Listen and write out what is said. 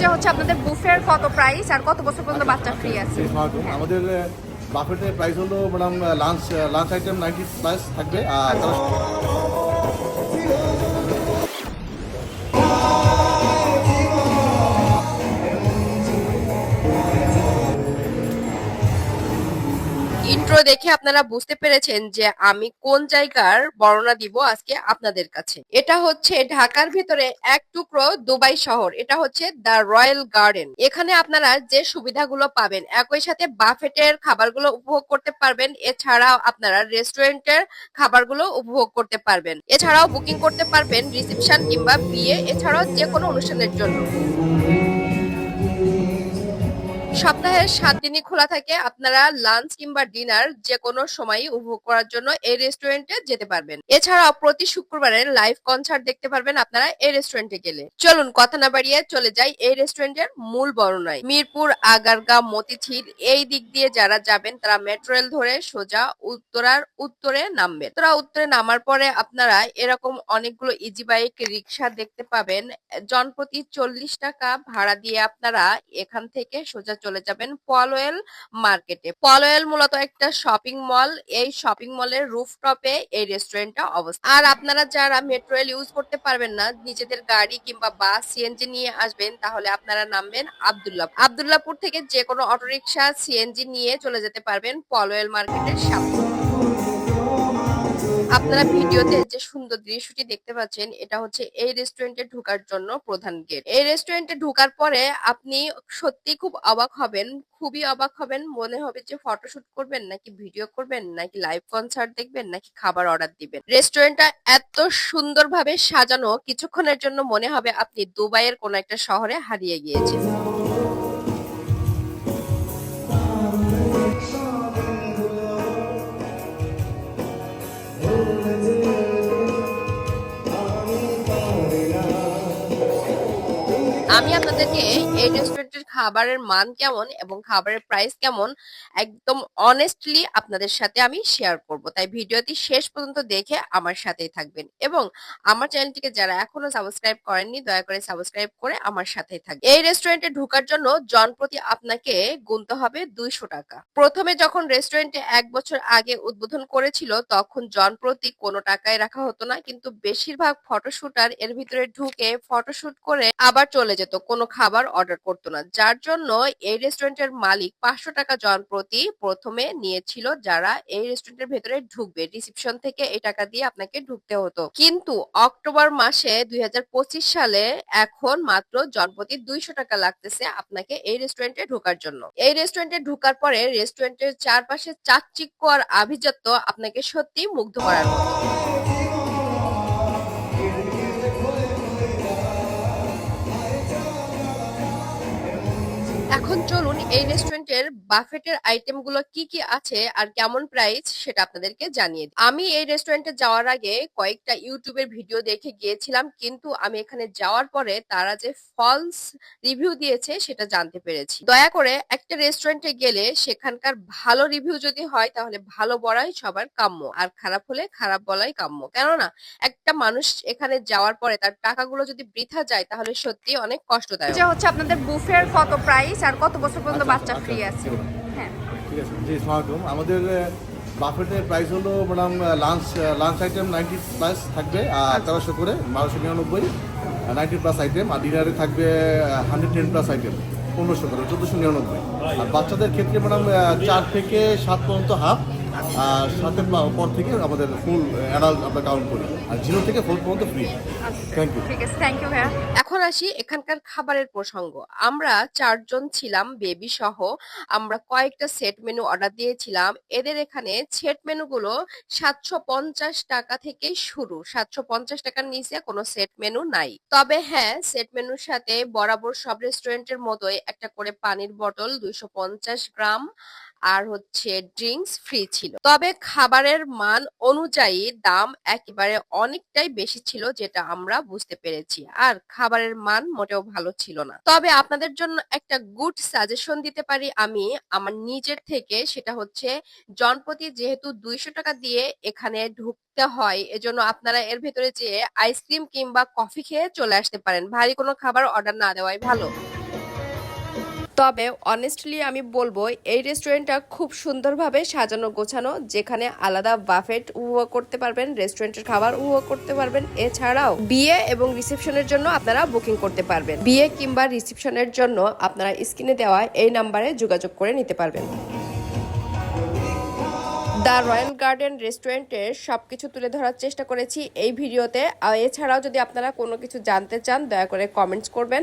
যে হচ্ছে আপনাদের বুফের কত প্রাইস আর কত বছর পর্যন্ত বাচ্চা ফ্রি আছে? আমাদের বাফেটের প্রাইস হলো madam lunch lunch item ninety plus থাকবে। আর ইন্ট্রো দেখে আপনারা বুঝতে পেরেছেন যে আমি কোন জায়গার বর্ণনা দিব আজকে আপনাদের কাছে। এটা হচ্ছে ঢাকার ভিতরে এক টুকরো দুবাই শহর। এটা হচ্ছে দ্য রয়্যাল গার্ডেন। এখানে আপনারা যে সুবিধাগুলো পাবেন, একই সাথে বাফেটের খাবারগুলো উপভোগ করতে পারবেন। এছাড়াও আপনারা রেস্টুরেন্টের খাবারগুলো উপভোগ করতে পারবেন। এছাড়াও বুকিং করতে পারবেন রিসেপশন কিংবা বিয়ে, এছাড়াও যে কোনো অনুষ্ঠানের জন্য। সপ্তাহের সাত দিনই খোলা থাকে। আপনারা লাঞ্চ কিংবা ডিনার যে কোনো সময় উপভোগ করার জন্য এই রেস্টুরেন্টে যেতে পারবেন। এছাড়াও প্রতি শুক্রবারে লাইভ কনসার্ট দেখতে পারবেন আপনারা এই রেস্টুরেন্টে গেলে। চলুন কথা না বাড়িয়ে চলে যাই এই রেস্টুরেন্টের মূল বর্ণনায়। মিরপুর, আগারগা, মতিঝিল এই দিক দিয়ে যারা যাবেন, তারা মেট্রো রেল ধরে সোজা উত্তরার উত্তরে নামবেন উত্তরা উত্তরে নামার পরে আপনারা এরকম অনেকগুলো ইজি বাইক রিক্সা দেখতে পাবেন। জনপ্রতি চল্লিশ টাকা ভাড়া দিয়ে আপনারা এখান থেকে সোজা চলে যাবেন পলওয়েল মার্কেটে। পলওয়েল মূলত একটা শপিং মল। এই শপিং মলের রুফটপে এই রেস্টুরেন্টটা অবস্থিত। আর আপনারা যারা মেট্রো রেল ইউজ করতে পারবেন না, নিজেদের গাড়ি কিংবা বাস, সিএনজি নিয়ে আসবেন, তাহলে আপনারা নামবেন আবদুল্লাহ আব্দুল্লাহপুর থেকে যে কোনো অটোরিকশা, সিএনজি নিয়ে চলে যেতে পারবেন পলওয়েল মার্কেটের সামনে। আপনারা ভিডিওতে যে সুন্দর দৃশ্যটি দেখতে পাচ্ছেন, এটা হচ্ছে এই রেস্টুরেন্টে ঢোকার জন্য প্রধান গেট এই রেস্টুরেন্টে ঢোকার পরে আপনি সত্যি খুব অবাক হবেন, খুবই অবাক হবেন, মনে হবে যে ফটোশুট করবেন, নাকি ভিডিও করবেন, নাকি লাইভ কনসার্ট দেখবেন, নাকি খাবার অর্ডার দিবেন। রেস্টুরেন্টটা এত সুন্দরভাবে সাজানো, কিছুক্ষণের জন্য মনে হবে আপনি দুবাইয়ের কোনো একটা শহরে হারিয়ে গিয়েছেন। Thank you. আমি আপনাদেরকে এই রেস্টুরেন্টের খাবারের মান কেমন এবং খাবারের প্রাইস কেমন একদম অনেস্টলি আপনাদের সাথে আমি শেয়ার করব। তাই ভিডিওটি শেষ পর্যন্ত দেখে আমার সাথেই থাকবেন এবং আমার চ্যানেলটিকে যারা এখনও সাবস্ক্রাইব করেননি, দয়া করে সাবস্ক্রাইব করে আমার সাথেই থাকবেন। এই রেস্টুরেন্টে ঢোকার জন্য জনপ্রতি আপনাকে গুনতে হবে দুইশো টাকা। প্রথমে যখন রেস্টুরেন্টে এক বছর আগে উদ্বোধন করেছিল, তখন জনপ্রতি কোনো টাকায় রাখা হতো না, কিন্তু বেশিরভাগ ফটোশুটার এর ভিতরে ঢুকে ফটোশুট করে আবার চলে যেত, কোনো খাবার অর্ডার করতো না। যার জন্য এই রেস্টুরেন্টের মালিক পাঁচশো টাকা জন প্রতি প্রথমে নিয়েছিল যারা এই রেস্টুরেন্টের ভেতরে ঢুকবে। রিসিপশন থেকে এই টাকা দিয়ে আপনাকে ঢুকতে হতো। কিন্তু অক্টোবর মাসে দুই হাজার পঁচিশ সালে এখন মাত্র জনপ্রতি দুইশো টাকা লাগতেছে আপনাকে এই রেস্টুরেন্টে ঢোকার জন্য। এই রেস্টুরেন্টে ঢোকার পরে রেস্টুরেন্টের চারপাশে চাকচিক্য আর আভিজাত্য আপনাকে সত্যি মুগ্ধ করার মতো। এখন চলুন এই রেস্টুরেন্টের বাফেটের আইটেমগুলো কি কি আছে আর কেমন প্রাইস সেটা আপনাদেরকে জানিয়ে দিই। আমি এই রেস্টুরেন্টে যাওয়ার আগে কয়েকটা ইউটিউবের ভিডিও দেখে গিয়েছিলাম, কিন্তু আমি এখানে যাওয়ার পরে তারা যে ফলস রিভিউ দিয়েছে সেটা জানতে পেরেছি। দয়া করে একটা রেস্টুরেন্টে গেলে সেখানকার ভালো রিভিউ যদি হয়, তাহলে ভালো বলাই সবার কাম্য, আর খারাপ হলে খারাপ বলাই কাম্য। কেননা, একটা মানুষ এখানে যাওয়ার পরে তার টাকাগুলো যদি বৃথা যায়, তাহলে সত্যি অনেক কষ্টদায়ক। হচ্ছে আপনাদের বুফের কত প্রাইস আর কত বছর পর্যন্ত আচ্ছা, বাচ্চা আচ্ছা, ফ্রি আছে? হ্যাঁ। ঠিক আছে জি আসসালামাইকুম আমাদের বাফেটের প্রাইস হলো madam lunch lunch item ninety plus থাকবে আর তেরোশো করে বারোশো নিরানব্বই নাইনটি প্লাস আইটেম আর ডিনারে থাকবে হান্ড্রেড টেন প্লাস আইটেম পনেরোশো করে চোদ্দোশো নিরানব্বই। আর বাচ্চাদের ক্ষেত্রে ম্যাডাম চার থেকে সাত পর্যন্ত হাফ আর সাতের পর থেকে আমাদের ফুল অ্যাডাল্ট আমরা কাউন্ট করি আর জিরো থেকে ফোর পর্যন্ত ফ্রি থ্যাংক ইউ ঠিক আছে থ্যাংক ইউ ভাইয়া। এখন আসি এখানকার খাবারের প্রসঙ্গ। আমরা চারজন ছিলাম বেবি সহ। আমরা কয়েকটা সেট মেনু অর্ডার দিয়েছিলাম। এদের এখানে সেট মেনুগুলো সাতশো পঞ্চাশ টাকা থেকে শুরু। সাতশো পঞ্চাশ টাকার নিচে কোনো সেট মেনু নাই। তবে হ্যাঁ সেট মেনুর সাথে বরাবর সব রেস্টুরেন্টের মতোই একটা করে পানির বটল দুইশো পঞ্চাশ গ্রাম। আর হচ্ছে ড্রিঙ্কস ফ্রি ছিল। তবে খাবারের মান অনুযায়ী দাম একেবারে অনেকটাই বেশি ছিল যেটা আমরা বুঝতে পেরেছি। আর খাবারের মান মোটেও ভালো ছিল না। তবে আপনাদের জন্য একটা গুড সাজেশন দিতে পারি আমি। আমার নিজের থেকে সেটা হচ্ছে জনপ্রতি যেহেতু দুইশো টাকা দিয়ে এখানে ঢুকতে হয়, এজন্য আপনারা এর ভেতরে যে আইসক্রিম কিংবা কফি খেয়ে চলে আসতে পারেন। ভারী কোনো খাবার অর্ডার না দেওয়াই ভালো। তবে অনেস্টলি আমি বলব, এই রেস্টুরেন্টটা খুব সুন্দরভাবে সাজানো গোছানো, যেখানে আলাদা বাফেট উপভোগ করতে পারবেন রেস্টুরেন্টের খাবার উপভোগ করতে পারবেন। এছাড়াও বিয়ে এবং রিসেপশনের জন্য আপনারা বুকিং করতে পারবেন। বিয়ে কিংবা রিসেপশনের জন্য আপনারা স্ক্রিনে দেওয়া এই নাম্বারে যোগাযোগ করে নিতে পারবেন। দ্য রয়্যাল গার্ডেন রেস্টুরেন্টের সব কিছু তুলে ধরার চেষ্টা করেছি এই ভিডিওতে। আর এছাড়াও যদি আপনারা কোনো কিছু জানতে চান, দয়া করে কমেন্টস করবেন।